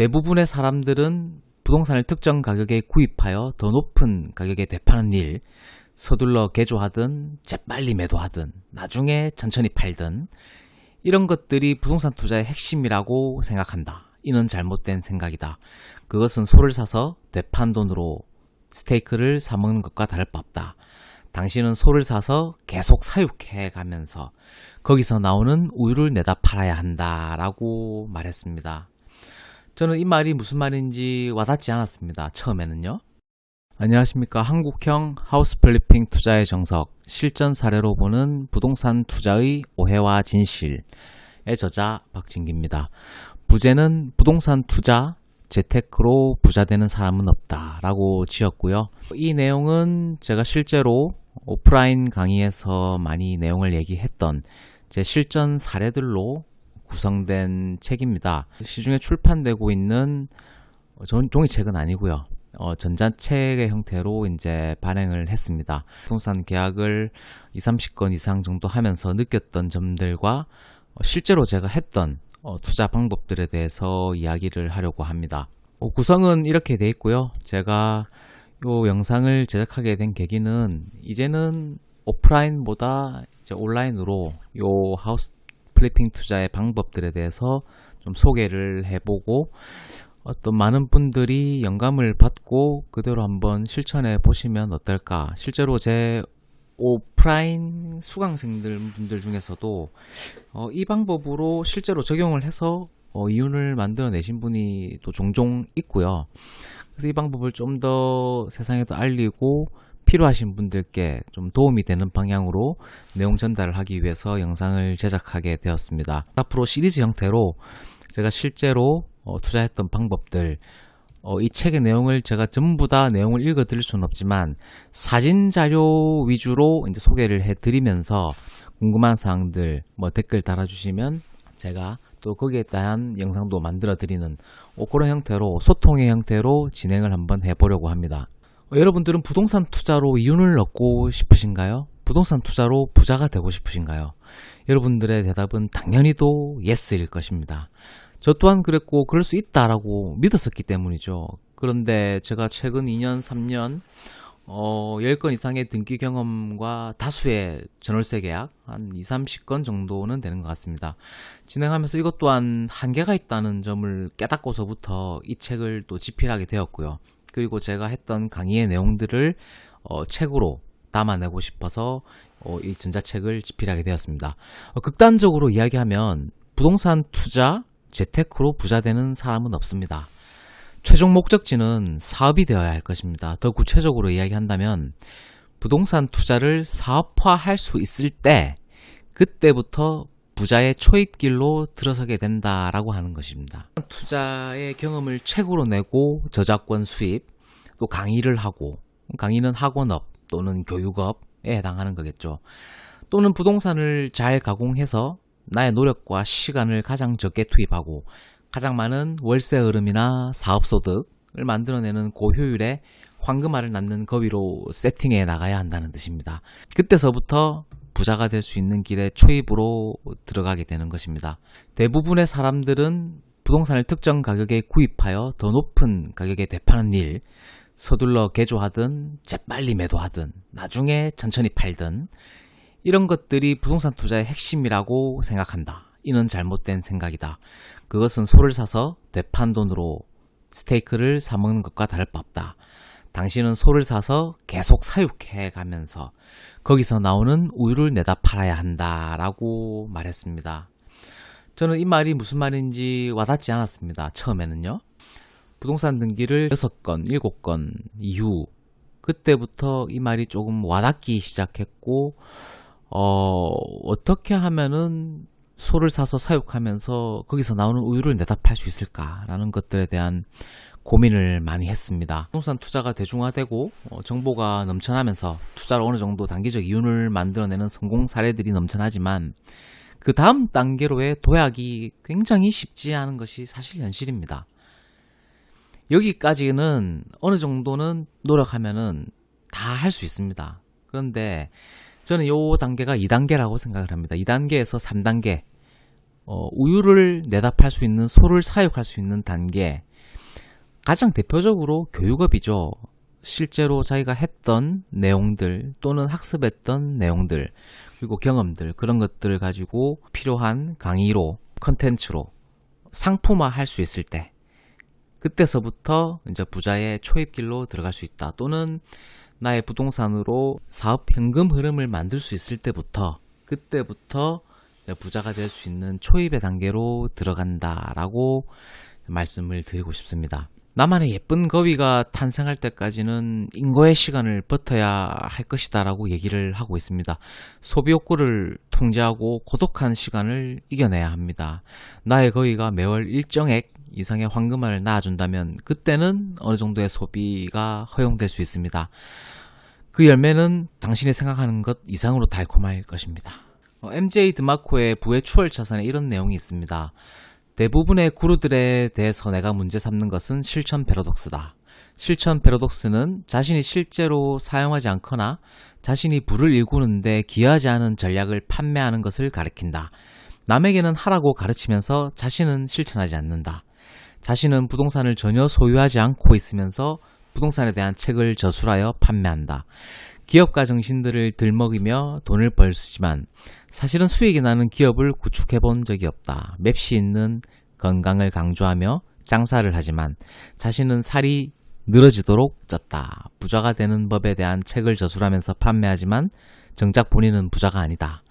대부분의 사람들은 부동산을 특정 가격에 구입하여 더 높은 가격에 되파는 일, 서둘러 개조하든 재빨리 매도하든 나중에 천천히 팔든 이런 것들이 부동산 투자의 핵심이라고 생각한다. 이는 잘못된 생각이다. 그것은 소를 사서 되판 돈으로 스테이크를 사 먹는 것과 다를 바 없다. 당신은 소를 사서 계속 사육해 가면서 거기서 나오는 우유를 내다 팔아야 한다라고 말했습니다. 저는 이 말이 무슨 말인지 와닿지 않았습니다. 처음에는요. 안녕하십니까. 한국형 하우스 플리핑 투자의 정석, 실전 사례로 보는 부동산 투자의 오해와 진실의 저자 박진기입니다. 부제는 부동산 투자, 재테크로 부자 되는 사람은 없다 라고 지었고요. 이 내용은 제가 실제로 오프라인 강의에서 많이 내용을 얘기했던 제 실전 사례들로 구성된 책입니다. 시중에 출판되고 있는 종이책은 아니고요. 어, 전자책의 형태로 이제 발행을 했습니다. 부동산 계약을 2, 30건 이상 정도 하면서 느꼈던 점들과 어, 실제로 제가 했던 어, 투자 방법들에 대해서 이야기를 하려고 합니다. 어, 구성은 이렇게 돼 있고요. 제가 이 영상을 제작하게 된 계기는 이제는 오프라인보다 이제 온라인으로 이 하우스 플리핑 투자의 방법들에 대해서 좀 소개를 해보고 어떤 많은 분들이 영감을 받고 그대로 한번 실천해 보시면 어떨까. 실제로 제 오프라인 수강생들 분들 중에서도 어, 이 방법으로 실제로 적용을 해서 어, 이윤을 만들어내신 분이 또 종종 있고요. 그래서 이 방법을 좀 더 세상에도 알리고 필요하신 분들께 좀 도움이 되는 방향으로 내용 전달을 하기 위해서 영상을 제작하게 되었습니다. 앞으로 시리즈 형태로 제가 실제로 어, 투자했던 방법들 어, 이 책의 내용을 제가 전부 다 내용을 읽어 드릴 수는 없지만 사진 자료 위주로 이제 소개를 해 드리면서 궁금한 사항들 뭐 댓글 달아 주시면 제가 또 거기에 대한 영상도 만들어 드리는 어, 그런 형태로 소통의 형태로 진행을 한번 해 보려고 합니다. 어, 여러분들은 부동산 투자로 이윤을 얻고 싶으신가요? 부동산 투자로 부자가 되고 싶으신가요? 여러분들의 대답은 당연히도 예스일 것입니다. 저 또한 그랬고 그럴 수 있다라고 믿었었기 때문이죠. 그런데 제가 최근 2년, 3년 어, 10건 이상의 등기 경험과 다수의 전월세 계약 한 2, 30건 정도는 되는 것 같습니다. 진행하면서 이것 또한 한계가 있다는 점을 깨닫고서부터 이 책을 또 집필하게 되었고요. 그리고 제가 했던 강의의 내용들을 어, 책으로 담아내고 싶어서 어, 이 전자책을 집필하게 되었습니다. 어, 극단적으로 이야기하면 부동산 투자, 재테크로 부자 되는 사람은 없습니다. 최종 목적지는 사업이 되어야 할 것입니다. 더 구체적으로 이야기한다면 부동산 투자를 사업화할 수 있을 때 그때부터 부자의 초입길로 들어서게 된다라고 하는 것입니다. 투자의 경험을 책으로 내고 저작권 수입, 또 강의를 하고 강의는 학원업 또는 교육업에 해당하는 거겠죠. 또는 부동산을 잘 가공해서 나의 노력과 시간을 가장 적게 투입하고 가장 많은 월세 흐름이나 사업 소득을 만들어내는 고효율의 황금알을 낳는 거위로 세팅해 나가야 한다는 뜻입니다. 그때서부터 부자가 될 수 있는 길에 초입으로 들어가게 되는 것입니다. 대부분의 사람들은 부동산을 특정 가격에 구입하여 더 높은 가격에 되파는 일, 서둘러 개조하든 재빨리 매도하든 나중에 천천히 팔든 이런 것들이 부동산 투자의 핵심이라고 생각한다. 이는 잘못된 생각이다. 그것은 소를 사서 되판 돈으로 스테이크를 사먹는 것과 다를 바 없다. 당신은 소를 사서 계속 사육해 가면서 거기서 나오는 우유를 내다 팔아야 한다라고 말했습니다. 저는 이 말이 무슨 말인지 와닿지 않았습니다. 처음에는요. 부동산 등기를 6건, 7건 이후 그때부터 이 말이 조금 와닿기 시작했고 어, 어떻게 하면은 소를 사서 사육하면서 거기서 나오는 우유를 내다 팔 수 있을까라는 것들에 대한 고민을 많이 했습니다. 부동산 투자가 대중화되고 어, 정보가 넘쳐나면서 투자로 어느 정도 단기적 이윤을 만들어내는 성공 사례들이 넘쳐나지만 그 다음 단계로의 도약이 굉장히 쉽지 않은 것이 사실 현실입니다. 여기까지는 어느 정도는 노력하면은 다 할 수 있습니다. 그런데 저는 요 단계가 2단계라고 생각을 합니다. 2단계에서 3단계. 어, 우유를 내다 팔 수 있는 소를 사육할 수 있는 단계 가장 대표적으로 교육업이죠. 실제로 자기가 했던 내용들 또는 학습했던 내용들 그리고 경험들 그런 것들을 가지고 필요한 강의로 컨텐츠로 상품화 할 수 있을 때 그때서부터 이제 부자의 초입길로 들어갈 수 있다 또는 나의 부동산으로 사업 현금 흐름을 만들 수 있을 때부터 그때부터 부자가 될 수 있는 초입의 단계로 들어간다라고 말씀을 드리고 싶습니다. 나만의 예쁜 거위가 탄생할 때까지는 인고의 시간을 버텨야 할 것이다라고 얘기를 하고 있습니다. 소비 욕구를 통제하고 고독한 시간을 이겨내야 합니다. 나의 거위가 매월 일정액 이상의 황금알을 낳아준다면 그때는 어느 정도의 소비가 허용될 수 있습니다. 그 열매는 당신이 생각하는 것 이상으로 달콤할 것입니다. MJ 드마코의 부의 추월 차선에 이런 내용이 있습니다. 대부분의 구루들에 대해서 내가 문제 삼는 것은 실천 패러독스다. 실천 패러독스는 자신이 실제로 사용하지 않거나 자신이 부를 일구는데 기여하지 않은 전략을 판매하는 것을 가리킨다. 남에게는 하라고 가르치면서 자신은 실천하지 않는다. 자신은 부동산을 전혀 소유하지 않고 있으면서 부동산에 대한 책을 저술하여 판매한다. 기업가 정신들을 들먹이며 돈을 벌 수지만 사실은 수익이 나는 기업을 구축해 본 적이 없다. 맵시 있는 건강을 강조하며 장사를 하지만 자신은 살이 늘어지도록 쪘다. 부자가 되는 법에 대한 책을 저술하면서 판매하지만 정작 본인은 부자가 아니다.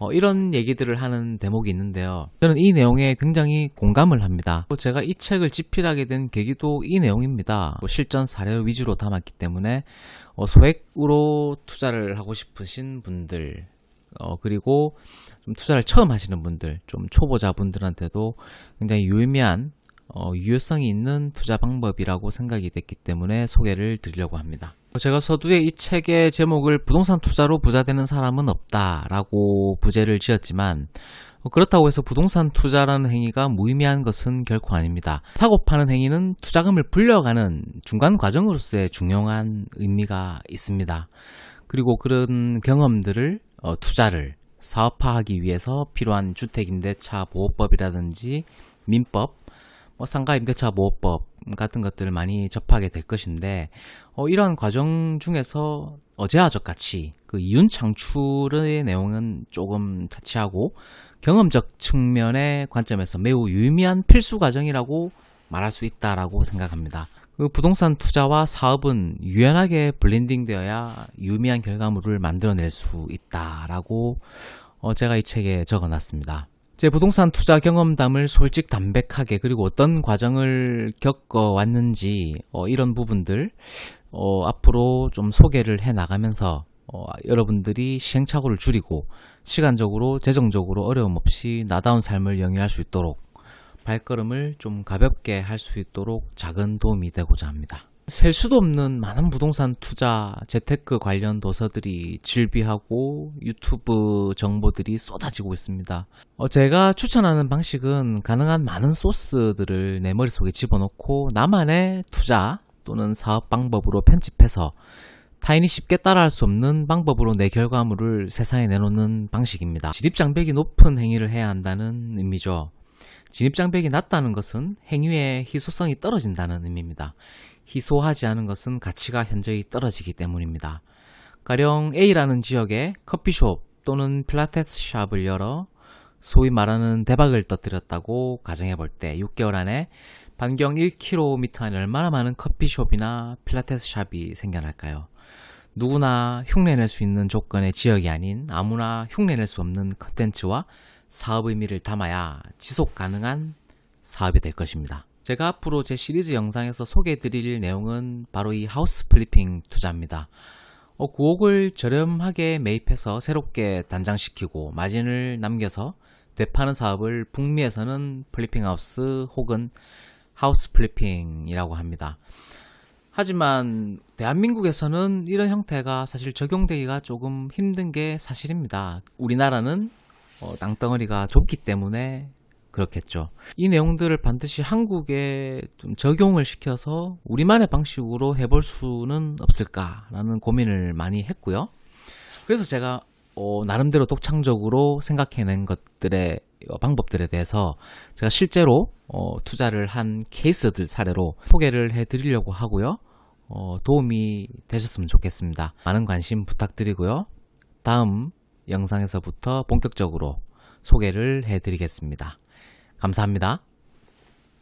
어, 이런 얘기들을 하는 대목이 있는데요. 저는 이 내용에 굉장히 공감을 합니다. 제가 이 책을 집필하게 된 계기도 이 내용입니다. 뭐 실전 사례를 위주로 담았기 때문에 어, 소액으로 투자를 하고 싶으신 분들 어, 그리고 좀 투자를 처음 하시는 분들, 좀 초보자 분들한테도 굉장히 유의미한 어, 유효성이 있는 투자 방법이라고 생각이 됐기 때문에 소개를 드리려고 합니다. 제가 서두에 이 책의 제목을 부동산 투자로 부자 되는 사람은 없다라고 부제를 지었지만 어, 그렇다고 해서 부동산 투자라는 행위가 무의미한 것은 결코 아닙니다. 사고 파는 행위는 투자금을 불려가는 중간 과정으로서의 중요한 의미가 있습니다. 그리고 그런 경험들을 어, 투자를 사업화하기 위해서 필요한 주택임대차 보호법이라든지 민법, 뭐 상가 임대차 보호법 같은 것들을 많이 접하게 될 것인데 어, 이러한 과정 중에서 어제와적 같이 그 이윤 창출의 내용은 조금 차치하고 경험적 측면의 관점에서 매우 유의미한 필수 과정이라고 말할 수 있다라고 생각합니다. 그 부동산 투자와 사업은 유연하게 블렌딩 되어야 유의미한 결과물을 만들어낼 수 있다라고 어, 제가 이 책에 적어놨습니다. 제 부동산 투자 경험담을 솔직 담백하게 그리고 어떤 과정을 겪어왔는지 어, 이런 부분들 어, 앞으로 좀 소개를 해 나가면서 어, 여러분들이 시행착오를 줄이고 시간적으로 재정적으로 어려움 없이 나다운 삶을 영위할 수 있도록 발걸음을 좀 가볍게 할 수 있도록 작은 도움이 되고자 합니다. 셀 수도 없는 많은 부동산 투자, 재테크 관련 도서들이 질비하고 유튜브 정보들이 쏟아지고 있습니다. 어, 제가 추천하는 방식은 가능한 많은 소스들을 내 머릿속에 집어넣고 나만의 투자 또는 사업 방법으로 편집해서 타인이 쉽게 따라할 수 없는 방법으로 내 결과물을 세상에 내놓는 방식입니다. 진입장벽이 높은 행위를 해야 한다는 의미죠. 진입장벽이 낮다는 것은 행위의 희소성이 떨어진다는 의미입니다. 희소하지 않은 것은 가치가 현저히 떨어지기 때문입니다. 가령 A라는 지역에 커피숍 또는 필라테스 샵을 열어 소위 말하는 대박을 터뜨렸다고 가정해 볼 때 6개월 안에 반경 1km 안에 얼마나 많은 커피숍이나 필라테스 샵이 생겨날까요? 누구나 흉내낼 수 있는 조건의 지역이 아닌 아무나 흉내낼 수 없는 컨텐츠와 사업 의미를 담아야 지속 가능한 사업이 될 것입니다. 제가 앞으로 제 시리즈 영상에서 소개해 드릴 내용은 바로 이 하우스 플리핑 투자입니다. 어, 9억을 저렴하게 매입해서 새롭게 단장시키고 마진을 남겨서 되파는 사업을 북미에서는 플리핑 하우스 혹은 하우스 플리핑이라고 합니다. 하지만 대한민국에서는 이런 형태가 사실 적용되기가 조금 힘든 게 사실입니다. 우리나라는 어, 땅덩어리가 좁기 때문에 그렇겠죠. 이 내용들을 반드시 한국에 좀 적용을 시켜서 우리만의 방식으로 해볼 수는 없을까라는 고민을 많이 했고요. 그래서 제가 어, 나름대로 독창적으로 생각해낸 것들의 어, 방법들에 대해서 제가 실제로 어, 투자를 한 케이스들 사례로 소개를 해드리려고 하고요. 어, 도움이 되셨으면 좋겠습니다. 많은 관심 부탁드리고요. 다음 영상에서부터 본격적으로 소개를 해드리겠습니다. 감사합니다.